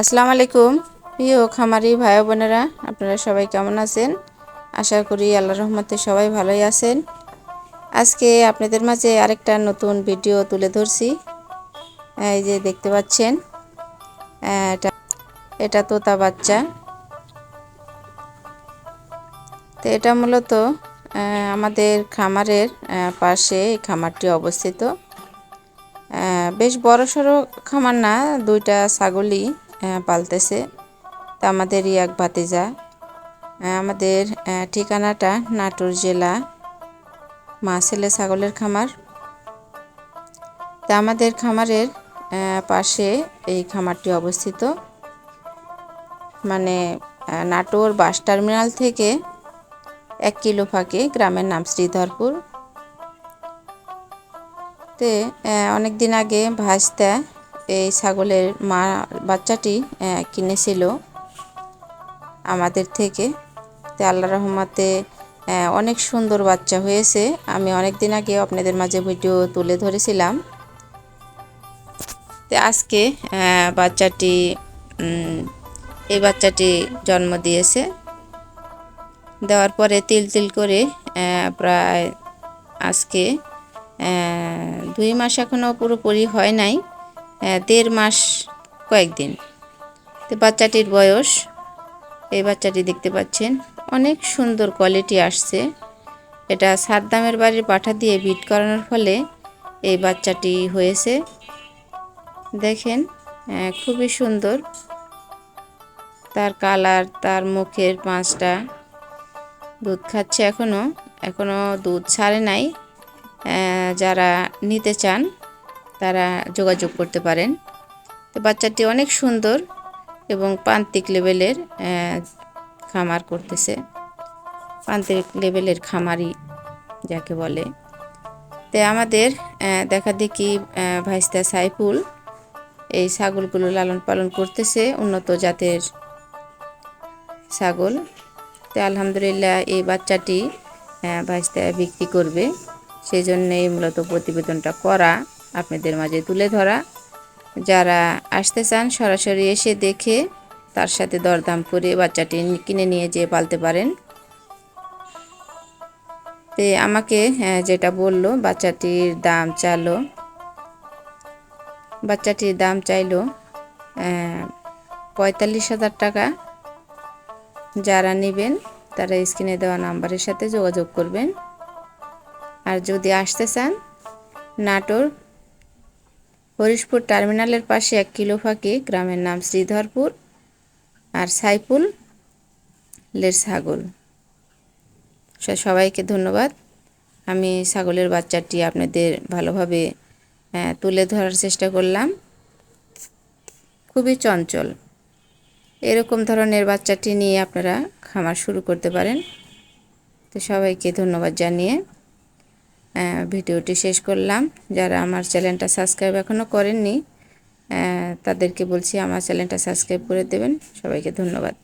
আসসালামু আলাইকুম। প্রিয় খামারি ভাই বোনেরা, আপনারা সবাই কেমন আছেন? আশা করি আল্লাহ রহমতে সবাই ভালোই আছেন। আজকে আপনাদের মাঝে আরেকটা নতুন ভিডিও তুলে ধরছি। এই যে দেখতে পাচ্ছেন, এটা এটা তোতা বাচ্চা। তো এটা মূলত আমাদের খামারের পাশে এই খামারটি অবস্থিত। বেশ বড় সড়ো খামার না, দুইটা ছাগলই। পালতেছে। তা আমাদেরই এক ভাতিজা আমাদের ঠিকানাটা নাটোর জেলা, মা ছেলে ছাগলের খামার। তা আমাদের খামারের পাশে এই খামারটি অবস্থিত। মানে নাটোর বাস টার্মিনাল থেকে এক কিলো ফাঁকে গ্রামের নাম শ্রীধরপুর। তে অনেক দিন আগে ভাজতে এই ছাগলের মা বাচ্চাটি কিনেছিল আমাদের থেকে। তে আল্লাহ রহমাতে অনেক সুন্দর বাচ্চা হয়েছে। আমি অনেক দিন আগে আপনাদের মাঝে ভিডিও তুলে ধরেছিলাম। তো আজকে বাচ্চাটি এই বাচ্চাটি জন্ম দিয়েছে। দেওয়ার পরে তিল তিল করে প্রায় আজকে দুই মাস এখনও পুরোপুরি হয় নাই। দেড় মাস কয়েকদিন। তো বাচ্চাটির বয়স, এই বাচ্চাটি দেখতে পাচ্ছেন, অনেক সুন্দর কোয়ালিটি আসছে। এটা সাদ্দামের বাড়ির পাঠা দিয়ে বিট করানোর ফলে এই বাচ্চাটি হয়েছে। দেখেন খুবই সুন্দর। তার কালার, তার মুখের পাঁচটা দুধ খাচ্ছে এখনও এখনও দুধ ছাড়ে নাই। যারা নিতে চান তারা যোগাযোগ করতে পারেন। তো বাচ্চাটি অনেক সুন্দর এবং প্রান্তিক লেভেলের খামার করতেছে। প্রান্তিক লেভেলের খামারি যাকে বলে। তো আমাদের দেখা দেখি ভাইস্তা সাইফুল এই ছাগলগুলো লালন পালন করতেছে, উন্নত জাতের ছাগল। তো আলহামদুলিল্লাহ এই বাচ্চাটি ভাইস্তা বিক্রি করবে। সেই জন্যে মূলত প্রতিবেদনটা করা। আপনাদের মাঝে তুলে ধরা। যারা আসতে চান, সরাসরি এসে দেখে তার সাথে দরদাম করে বাচ্চাটি কিনে নিয়ে যেয়ে পালতে পারেন। তে আমাকে যেটা বলল, বাচ্চাটির দাম চালো বাচ্চাটির দাম চাইলো পঁয়তাল্লিশ হাজার টাকা। যারা নেবেন, তারা স্ক্রিনে দেওয়া নাম্বারের সাথে যোগাযোগ করবেন। আর যদি আসতে চান, নাটোর হরিশপুর টার্মিনালের পাশে এক কিলো ফাঁকে গ্রামের নাম শ্রীধরপুর আর সাইফুল লের ছাগল। সবাইকে ধন্যবাদ। আমি ছাগলের বাচ্চাটি আপনাদের ভালোভাবে তুলে ধরার চেষ্টা করলাম। খুবই চঞ্চল। এরকম ধরনের বাচ্চাটি নিয়ে আপনারা খামার শুরু করতে পারেন। তো সবাইকে ধন্যবাদ জানিয়ে ভিডিওটি শেষ করলাম। যারা আমার চ্যানেলটা সাবস্ক্রাইব এখনও করেননি তাদেরকে বলছি আমার চ্যানেলটা সাবস্ক্রাইব করে দেবেন। সবাইকে ধন্যবাদ।